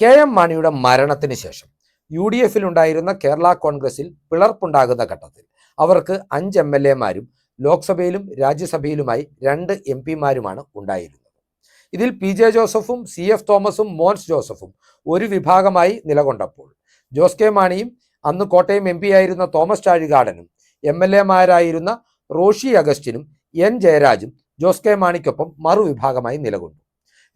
K M മാണിയുടെ മരണത്തിന് ശേഷം യു ഡി എഫിൽ ഉണ്ടായിരുന്ന കേരള കോൺഗ്രസിൽ പിളർപ്പുണ്ടാകുന്ന ഘട്ടത്തിൽ അവർക്ക് അഞ്ച് എം എൽ എമാരും ലോക്സഭയിലും രാജ്യസഭയിലുമായി രണ്ട് എം പിമാരുമാണ് ഉണ്ടായിരുന്നത്. ഇതിൽ പി ജെ ജോസഫും സി എഫ് തോമസും മോൻസ് ജോസഫും ഒരു വിഭാഗമായി നിലകൊണ്ടപ്പോൾ ജോസ് കെ മാണിയും അന്ന് കോട്ടയം എം ആയിരുന്ന തോമസ് ചാഴികാടനും എം എൽ എമാരായിരുന്ന റോഷി അഗസ്റ്റിനും എൻ ജയരാജും ജോസ് കെ മാണിക്കൊപ്പം മറുവിഭാഗമായി നിലകൊണ്ടു.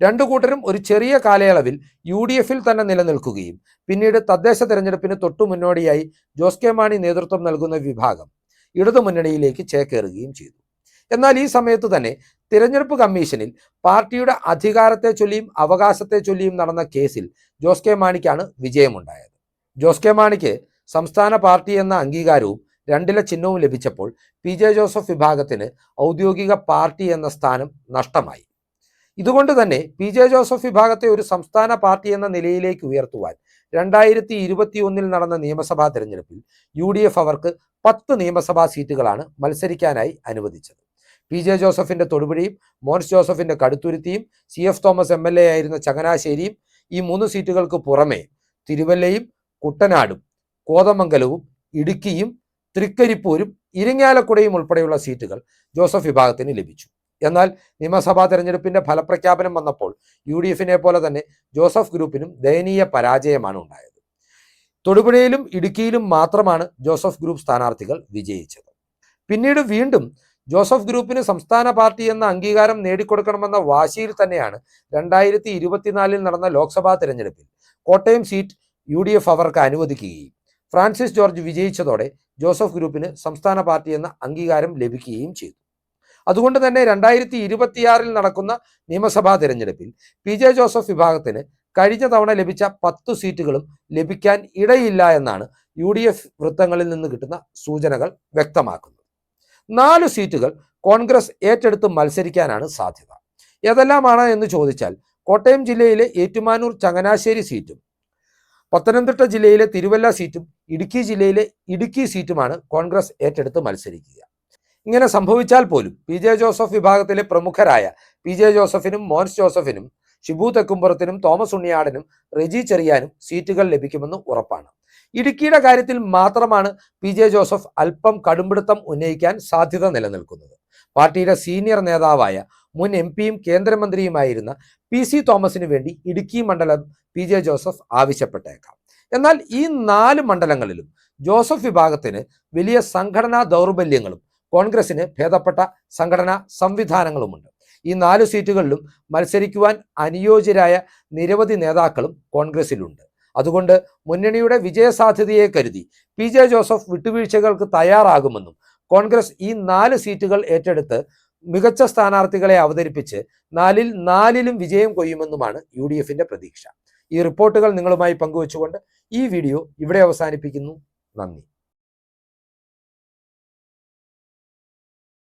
രണ്ടു കൂട്ടരും ഒരു ചെറിയ കാലയളവിൽ യു ഡി എഫിൽ തന്നെ നിലനിൽക്കുകയും. പിന്നീട് തദ്ദേശ തെരഞ്ഞെടുപ്പിന് തൊട്ടു മുന്നോടിയായി ജോസ് കെ മാണി നേതൃത്വം നൽകുന്ന വിഭാഗം ഇടതുമുന്നണിയിലേക്ക് ചേക്കേറുകയും ചെയ്തു. എന്നാൽ ഈ സമയത്ത് തന്നെ തിരഞ്ഞെടുപ്പ് കമ്മീഷനിൽ പാർട്ടിയുടെ അധികാരത്തെ ചൊല്ലിയും അവകാശത്തെ ചൊല്ലിയും നടന്ന കേസിൽ ജോസ് കെ മാണിക്കാണ് വിജയമുണ്ടായത്. ജോസ് കെ മാണിക്ക് സംസ്ഥാന പാർട്ടി എന്ന അംഗീകാരവും രണ്ടില ചിഹ്നവും ലഭിച്ചപ്പോൾ പി ജെ ജോസഫ് വിഭാഗത്തിന് ഔദ്യോഗിക പാർട്ടി എന്ന സ്ഥാനം നഷ്ടമായി. ഇതുകൊണ്ട് തന്നെ പി ജെ ജോസഫ് വിഭാഗത്തെ ഒരു സംസ്ഥാന പാർട്ടി എന്ന നിലയിലേക്ക് ഉയർത്തുവാൻ രണ്ടായിരത്തി ഇരുപത്തി ഒന്നിൽ നടന്ന നിയമസഭാ തെരഞ്ഞെടുപ്പിൽ യു ഡി എഫ് അവർക്ക് പത്ത് നിയമസഭാ സീറ്റുകളാണ് മത്സരിക്കാനായി അനുവദിച്ചത്. പി ജെ ജോസഫിന്റെ തൊടുപുഴയും മോൻസ് ജോസഫിന്റെ കടുത്തുരുത്തിയും C F Thomas M L A ആയിരുന്ന ചങ്ങനാശ്ശേരിയും ഈ മൂന്ന് സീറ്റുകൾക്ക് പുറമെ തിരുവല്ലയും കുട്ടനാടും കോതമംഗലവും ഇടുക്കിയും തൃക്കരിപ്പൂരും ഇരിങ്ങാലക്കുടയും ഉൾപ്പെടെയുള്ള സീറ്റുകൾ ജോസഫ് വിഭാഗത്തിന് ലഭിച്ചു. എന്നാൽ നിയമസഭാ തെരഞ്ഞെടുപ്പിന്റെ ഫലപ്രഖ്യാപനം വന്നപ്പോൾ യു ഡി എഫിനെ പോലെ തന്നെ ജോസഫ് ഗ്രൂപ്പിനും ദയനീയ പരാജയമാണ് ഉണ്ടായത്. തൊടുപുഴയിലും ഇടുക്കിയിലും മാത്രമാണ് ജോസഫ് ഗ്രൂപ്പ് സ്ഥാനാർത്ഥികൾ വിജയിച്ചത്. പിന്നീട് വീണ്ടും ജോസഫ് ഗ്രൂപ്പിന് സംസ്ഥാന പാർട്ടി എന്ന അംഗീകാരം നേടിക്കൊടുക്കണമെന്ന വാശിയിൽ തന്നെയാണ് രണ്ടായിരത്തി ഇരുപത്തിനാലിൽ നടന്ന ലോക്സഭാ തെരഞ്ഞെടുപ്പിൽ Kottayam seat U D F അവർക്ക് അനുവദിക്കുകയും ഫ്രാൻസിസ് ജോർജ് വിജയിച്ചതോടെ ജോസഫ് ഗ്രൂപ്പിന് സംസ്ഥാന പാർട്ടി എന്ന അംഗീകാരം ലഭിക്കുകയും ചെയ്തു. അതുകൊണ്ട് തന്നെ രണ്ടായിരത്തി ഇരുപത്തിയാറിൽ നടക്കുന്ന നിയമസഭാ തിരഞ്ഞെടുപ്പിൽ പി ജെ ജോസഫ് വിഭാഗത്തിന് കഴിഞ്ഞ തവണ ലഭിച്ച പത്ത് സീറ്റുകളും ലഭിക്കാൻ ഇടയില്ല എന്നാണ് യു ഡി എഫ് വൃത്തങ്ങളിൽ നിന്ന് കിട്ടുന്ന സൂചനകൾ വ്യക്തമാക്കുന്നത്. നാല് സീറ്റുകൾ കോൺഗ്രസ് ഏറ്റെടുത്ത് മത്സരിക്കാനാണ് സാധ്യത. ഏതെല്ലാമാണ് എന്ന് ചോദിച്ചാൽ കോട്ടയം ജില്ലയിലെ ഏറ്റുമാനൂർ ചങ്ങനാശ്ശേരി സീറ്റും പത്തനംതിട്ട ജില്ലയിലെ തിരുവല്ല സീറ്റും ഇടുക്കി ജില്ലയിലെ ഇടുക്കി സീറ്റുമാണ് കോൺഗ്രസ് ഏറ്റെടുത്ത് മത്സരിക്കുക. ഇങ്ങനെ സംഭവിച്ചാൽ പോലും പി ജെ ജോസഫ് വിഭാഗത്തിലെ പ്രമുഖരായ പി ജെ ജോസഫിനും മോൻസ് ജോസഫിനും ഷിബു തെക്കുംപുറത്തിനും തോമസ് ഉണ്ണിയാടനും റെജി ചെറിയാനും സീറ്റുകൾ ലഭിക്കുമെന്ന് ഉറപ്പാണ്. ഇടുക്കിയുടെ കാര്യത്തിൽ മാത്രമാണ് പി ജെ ജോസഫ് അല്പം കടുംപിടുത്തം ഉന്നയിക്കാൻ സാധ്യത നിലനിൽക്കുന്നത്. പാർട്ടിയുടെ സീനിയർ നേതാവായ മുൻ എം പിയും കേന്ദ്രമന്ത്രിയുമായിരുന്ന പി സി തോമസിന് വേണ്ടി ഇടുക്കി മണ്ഡലം പി ജെ ജോസഫ് ആവശ്യപ്പെട്ടേക്കാം. എന്നാൽ ഈ നാല് മണ്ഡലങ്ങളിലും ജോസഫ് വിഭാഗത്തിന് വലിയ സംഘടനാ ദൗർബല്യങ്ങളും കോൺഗ്രസിന് ഭേദപ്പെട്ട സംഘടനാ സംവിധാനങ്ങളുമുണ്ട്. ഈ നാല് സീറ്റുകളിലും മത്സരിക്കുവാൻ അനുയോജ്യരായ നിരവധി നേതാക്കളും കോൺഗ്രസിലുണ്ട് അതുകൊണ്ട് മുന്നണിയുടെ വിജയസാധ്യതയെ കരുതി പി ജെ ജോസഫ് വിട്ടുവീഴ്ചകൾക്ക് തയ്യാറാകുമെന്നും കോൺഗ്രസ് ഈ നാല് സീറ്റുകൾ ഏറ്റെടുത്ത് മികച്ച സ്ഥാനാർത്ഥികളെ അവതരിപ്പിച്ച് നാലിൽ നാലിലും വിജയം കൊയ്യുമെന്നുമാണ് യു ഡി എഫിന്റെ പ്രതീക്ഷ. ഈ റിപ്പോർട്ടുകൾ നിങ്ങളുമായി പങ്കുവച്ചുകൊണ്ട് ഈ വീഡിയോ ഇവിടെ അവസാനിപ്പിക്കുന്നു. നന്ദി.